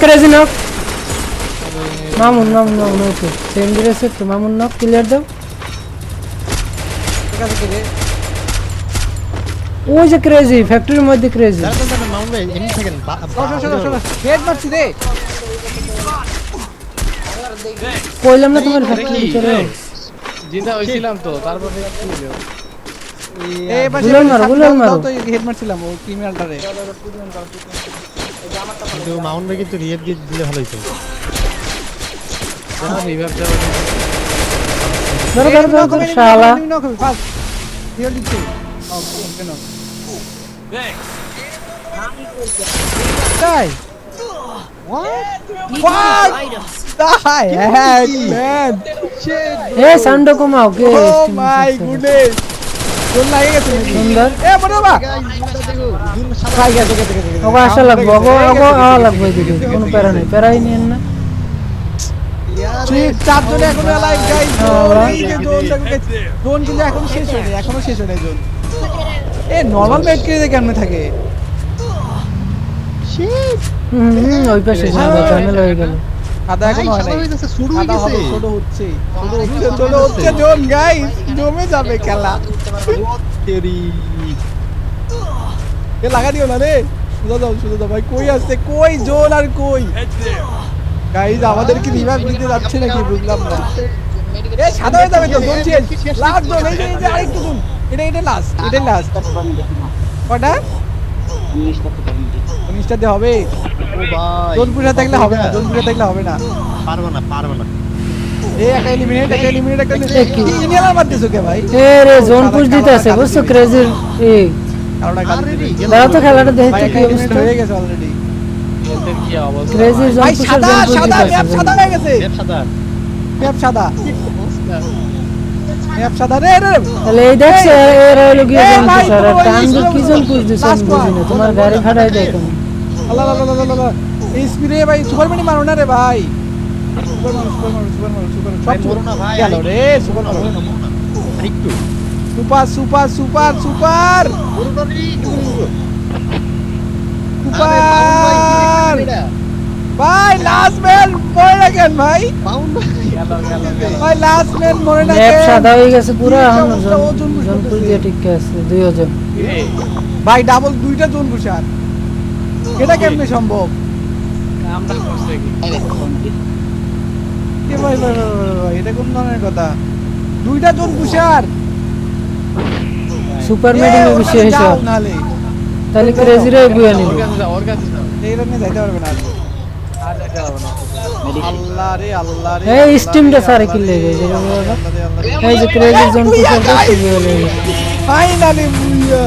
Crazy knock Mamun Mamun Mamun okay same ডিরেসে তো Mamun knock clear দাও ঠিক আছে কে ওই যে ক্রেজি ফ্যাক্টরির মধ্যে ক্রেজি কইলাম না তোমার ফ্যাক্টরি ভিতরে জিন্দা হয়েছিলাম তো তারপরে কি হলো? এই পাশে মারো, বুলেট মারো। তো হেড মারছিলাম ও ক্রিমিনালটারে। কিন্তু মামুন ভাই কিন্তু রিয়েট দিয়ে দিলে ভালো হইতো। আমার revive দেওয়া ধরো ধরো ধরো ধরো, শালা। ফাস্ট হিয়ার দিচ্ছে। ও কেন? তাই? What? Die, head, man. এ সাউন্ড কমাও কে Oh my goodness. কোন লাগে গেছে সুন্দর। এ বড় বাবা। খাই গেছে গেছে গেছে গেছে। ওগো আসা লাগবো ওগো ওগো আওয়া লাগবো এদিকে। কোনো প্যারা নেই প্যারাই নিয়েন না। ঠিক চারজনে এখন লাইভ গাইস হ্যাঁ। এই যে জোন জোন কিন্তু এখন শেষ হয়নি এখনও শেষ হয়নি জোন এ নরমাল মেট করে কেমনে থাকে? হুম হুম, ওই পাশে। ঝামেলা হয়ে গেল। আদা এখন হয় নাই। শুরু আদা হবে ছোট হচ্ছে। ছোট হচ্ছে। জোন গাইস জমে যাবে খেলা। এ লাগা দিও না রে। শুধু দাও শুধু দাও ভাই কই আসছে কই জোন আর কই? গাইস আমাদের কি রিভাইভ দিতে যাচ্ছে নাকি বুঝলাম না। এ সাদা হয়ে যাবে তো জোন চেঞ্জ লাস্ট জোন এই যে আরেকটু জোন। এটা এটা লাস্ট এটা লাস্ট কটা? উনিশটা দিয়ে হবে জোন পুষা থাকলে হবে না জোন পুষা থাকলে হবে না। পারব না পারব না। এই একটা এলিমিনেট একটা এলিমিনেট একটা কি? ইনিয়াল মারতেছো কে ভাই? এ রে জোন পুশ দিতে আছে বুঝছ? ক্রেজির এ। কারোটা গালি দাঁড়াও তো খেলাটা দেখে ভাই তো একটা কি অবস্থা হয়ে গেছে অলরেডি এদের কি অবস্থা? ক্রেজির জোন ভাই সাদা সাদা ম্যাপ সাদা হয়ে গেছে। ম্যাপ সাদা। ম্যাপ সাদা। রে রে তাহলে এই দেখছে এর হলো গিয়ে এ জোন ভাই, পুশ আর পুরো টান ইসলাম কি জোন পুশ দিছে আমি বুঝি না তোমার গাড়ি ফাটাই দেয় আল্লাহ আল্লাহ আল্লাহ আল্লাহ এই স্পিডে ভাই সুপার মানি মারো না রে ভাই। সুপার মারো সুপার মারো সুপার মারো সুপার সব মরো না ভাই, গেল রে সুপার মারো আরেকটু। Super super super super super ভাই লাস্ট না কেন ভাই। ভাই লাস্ট ম্যান মরে না ম্যাপ সাদা হয়ে গেছে পুরো কি এখন ওজন বুঝতে জোন পুশ পারতেছি। দিয়ে ঠিক আছে দুই ওজন ভাই ডাবল দুইটা জোন ঘুষার এটা কেমনে সম্ভব? আমরা করছে কি? ভাই ভাই ভাই, এটা কোন ধরনের কথা? দুইটা জোন ঘুষার সুপার মিডিং বেশি হয়েছে। তাহলে ক্রেজিরে বুয়া নিব ওর কাছে যাইতে পারবে না এই স্টিমটা সারে আল্লাহ রে। এই যে ক্রেজির জোন লেগে ফাইনালি বুইয়া